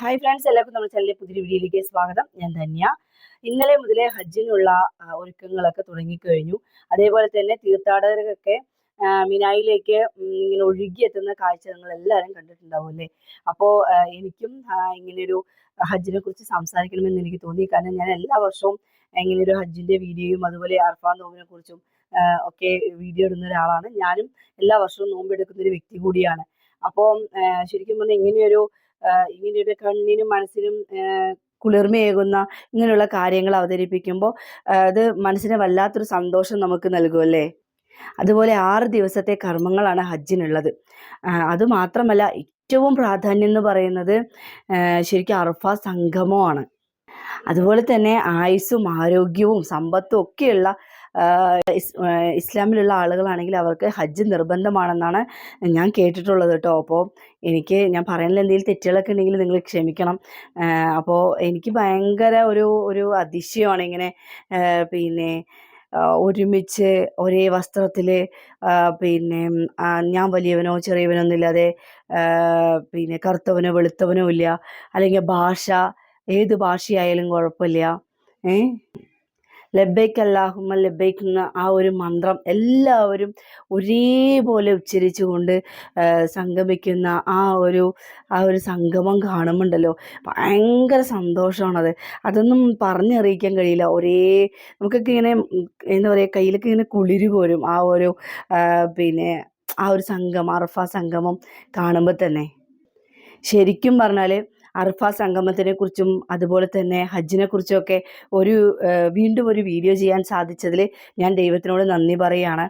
Hi friends എല്ലാവർക്കും നമ്മുടെ ചാനലിലെ പുതിയ വീഡിയോയിലേക്ക് സ്വാഗതം. ഞാൻ ധന്യ. ഇന്നലെ മുതലേ ഹജ്ജിനുള്ള ഒരുക്കങ്ങളൊക്കെ തുടങ്ങിക്കഴിഞ്ഞു. അതേപോലെ തന്നെ തീർത്ഥാടകർക്കൊക്കെ മിനായിലേക്ക് ഇങ്ങനെ ഒഴുകിയെത്തുന്ന കാഴ്ച നിങ്ങൾ എല്ലാവരും കണ്ടിട്ടുണ്ടാവും അല്ലേ? അപ്പോൾ എനിക്കും ഇങ്ങനെയൊരു ഹജ്ജിനെ കുറിച്ച് സംസാരിക്കണമെന്ന് എനിക്ക് തോന്നി. കാരണം ഞാൻ എല്ലാ വർഷവും ഇങ്ങനെയൊരു ഹജ്ജിന്റെ വീഡിയോയും അതുപോലെ അർഫാൻ നോമിനെ കുറിച്ചും ഒക്കെ വീഡിയോ ഇടുന്ന ഒരാളാണ്. ഞാനും എല്ലാ വർഷവും നോമ്പെടുക്കുന്ന ഒരു വ്യക്തി കൂടിയാണ്. അപ്പോൾ ശരിക്കും പറഞ്ഞാൽ ഇങ്ങനെയൊരു ഇങ്ങനെയൊരു കണ്ണിനും മനസ്സിനും കുളിർമയേകുന്ന ഇങ്ങനെയുള്ള കാര്യങ്ങൾ അവതരിപ്പിക്കുമ്പോൾ അത് മനസ്സിന് വല്ലാത്തൊരു സന്തോഷം നമുക്ക് നൽകുമല്ലേ അതുപോലെ ആറ് ദിവസത്തെ കർമ്മങ്ങളാണ് ഹജ്ജിനുള്ളത്. അതുമാത്രമല്ല അത് മാത്രമല്ല ഏറ്റവും പ്രാധാന്യം എന്ന് പറയുന്നത് ശരിക്കും അർഫ സംഗമമാണ്. അതുപോലെ തന്നെ ആയുസ്സും ആരോഗ്യവും സമ്പത്തും ഒക്കെയുള്ള ഇസ്ലാമിലുള്ള ആളുകളാണെങ്കിൽ അവർക്ക് ഹജ്ജ് നിർബന്ധമാണെന്നാണ് ഞാൻ കേട്ടിട്ടുള്ളത് കേട്ടോ. അപ്പോൾ എനിക്ക് ഞാൻ പറയുന്നതിൽ എന്തെങ്കിലും തെറ്റുകളൊക്കെ ഉണ്ടെങ്കിൽ നിങ്ങൾ ക്ഷമിക്കണം. അപ്പോൾ എനിക്ക് ഭയങ്കര ഒരു ഒരു അതിശയമാണ് ഇങ്ങനെ പിന്നെ ഒരുമിച്ച് ഒരേ വസ്ത്രത്തിൽ പിന്നെ ഞാൻ വലിയവനോ ചെറിയവനോ ഒന്നുമില്ലാതെ പിന്നെ കറുത്തവനോ വെളുത്തവനോ ഇല്ല. അല്ലെങ്കിൽ ഭാഷ ഏത് ഭാഷയായാലും കുഴപ്പമില്ല. ഏ ലബൈക്ക് അല്ലാഹുമ്മ ലബൈക്ക് എന്ന ആ ഒരു മന്ത്രം എല്ലാവരും ഒരേപോലെ ഉച്ചരിച്ചുകൊണ്ട് സംഗമിക്കുന്ന ആ ഒരു ആ ഒരു സംഗമം കാണുമ്പോണ്ടല്ലോ ഭയങ്കര സന്തോഷമാണത് അതൊന്നും പറഞ്ഞറിയിക്കാൻ കഴിയില്ല. ഒരേ നമുക്കൊക്കെ ഇങ്ങനെ എന്താ പറയുക കയ്യിലൊക്കെ ഇങ്ങനെ കുളിര് പോരും ആ ഒരു പിന്നെ ആ ഒരു സംഗമം അറഫ സംഗമം കാണുമ്പോൾ തന്നെ. ശരിക്കും പറഞ്ഞാൽ അർഫ സംഗമത്തിനെ കുറിച്ചും അതുപോലെ തന്നെ ഹജ്ജിനെ കുറിച്ചൊക്കെ ഒരു വീണ്ടും ഒരു വീഡിയോ ചെയ്യാൻ സാധിച്ചതിൽ ഞാൻ ദൈവത്തിനോട് നന്ദി പറയുകയാണ്.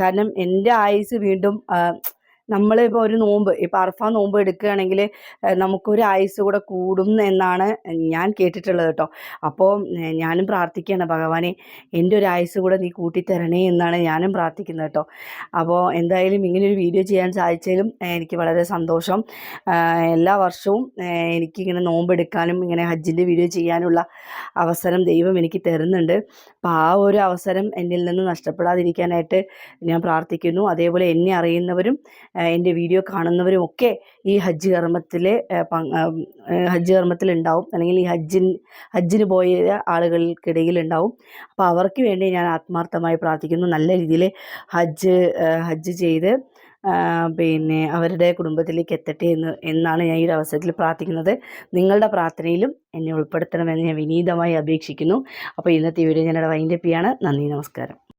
കാരണം എന്റെ ആയുസ് വീണ്ടും നമ്മളിപ്പോൾ ഒരു നോമ്പ് ഇപ്പൊ അർഫ നോമ്പ് എടുക്കുകയാണെങ്കിൽ നമുക്കൊരു ആയുസ് കൂടെ കൂടും എന്നാണ് ഞാൻ കേട്ടിട്ടുള്ളത് കേട്ടോ. അപ്പോൾ ഞാനും പ്രാർത്ഥിക്കുകയാണ് ഭഗവാനെ എന്റെ ഒരു ആയുസ് കൂടെ നീ കൂട്ടിത്തരണേ എന്നാണ് ഞാനും പ്രാർത്ഥിക്കുന്നത് കേട്ടോ. അപ്പോൾ എന്തായാലും ഇങ്ങനൊരു വീഡിയോ ചെയ്യാൻ സാധിച്ചതിലും എനിക്ക് വളരെ സന്തോഷം. എല്ലാ വർഷവും എനിക്കിങ്ങനെ നോമ്പെടുക്കാനും ഇങ്ങനെ ഹജ്ജിന്റെ വീഡിയോ ചെയ്യാനുള്ള അവസരം ദൈവം എനിക്ക് തരുന്നുണ്ട്. അപ്പോൾ ആ ഒരു അവസരം എന്നിൽ നിന്ന് നഷ്ടപ്പെടാതിരിക്കാനായിട്ട് ഞാൻ പ്രാർത്ഥിക്കുന്നു. അതേപോലെ എന്നെ അറിയുന്നവരും എന്റെ വീഡിയോ കാണുന്നവരും ഒക്കെ ഈ ഹജ്ജ് കർമ്മത്തിൽ ഹജ്ജ് കർമ്മത്തിൽ ഉണ്ടാവും അല്ലെങ്കിൽ ഈ ഹജ്ജിൻ ഹജ്ജിന് പോയ ആളുകൾക്കിടയിൽ ഉണ്ടാവും അപ്പോൾ അവർക്ക് വേണ്ടി ഞാൻ ആത്മാർത്ഥമായി പ്രാർത്ഥിക്കുന്നു. നല്ല രീതിയിൽ ഹജ്ജ് ഹജ്ജ് ചെയ്ത് പിന്നെ അവരുടെ കുടുംബത്തിലേക്ക് എത്തട്ടെ എന്ന് എന്നാണ് ഞാൻ ഈ ഒരു അവസരത്തിൽ പ്രാർത്ഥിക്കുന്നത്. നിങ്ങളുടെ പ്രാർത്ഥനയിലും എന്നെ ഉൾപ്പെടുത്തണമെന്ന് ഞാൻ വിനീതമായി അപേക്ഷിക്കുന്നു. അപ്പോൾ ഇന്നത്തെ വീഡിയോ ഞാനിവിടെ വൈൻഡപ്പ് ചെയ്യാണ്. നന്ദി നമസ്കാരം.